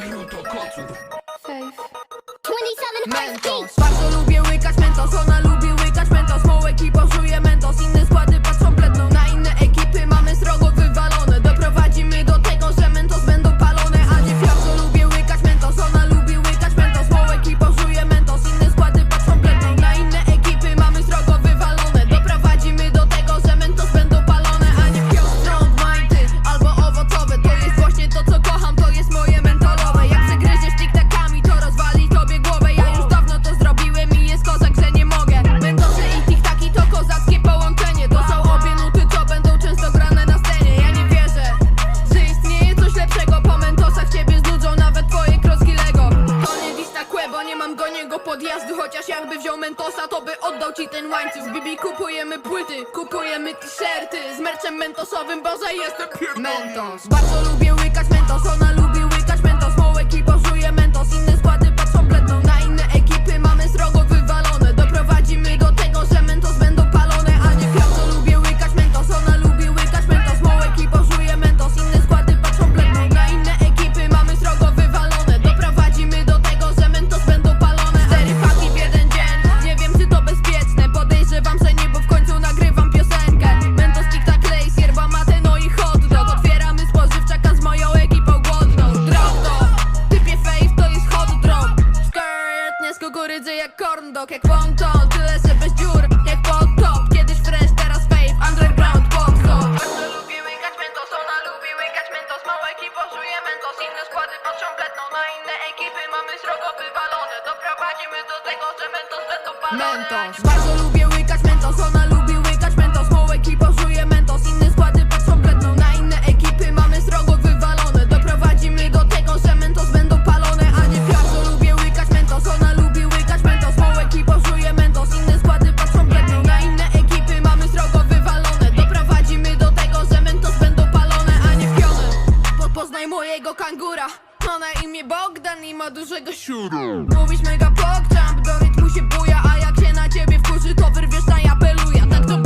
Minuto koców Faith 27 Mentos Bardzo lubię łykać Mentos, ona lubi nie mam do niego podjazdu Chociaż jakby wziął Mentosa, to by oddał ci ten łańcuch. Bibi, kupujemy płyty, kupujemy t-shirty Z merczem mentosowym, bo jestem tak Mentos. Bardzo lubię łykać Mentos, ona lubi bez kukurydzy jak corn dog, jak ponton Tyle, że bez dziur, jak potop Kiedyś fresh, teraz fave, underground, ponton Bardzo lubi łykać mentos, ona lubi łykać mentos. Mała ekipa żuje mentos, inne składy patrzą bledno. Na inne ekipy mamy srogo wywalone. Doprowadzimy do tego, że mentos będą palone Mentos, bardzo lubię łykać mentos, ona Poznaj mojego kangura. Ma na imię Bogdan i ma dużego siura Mówisz mega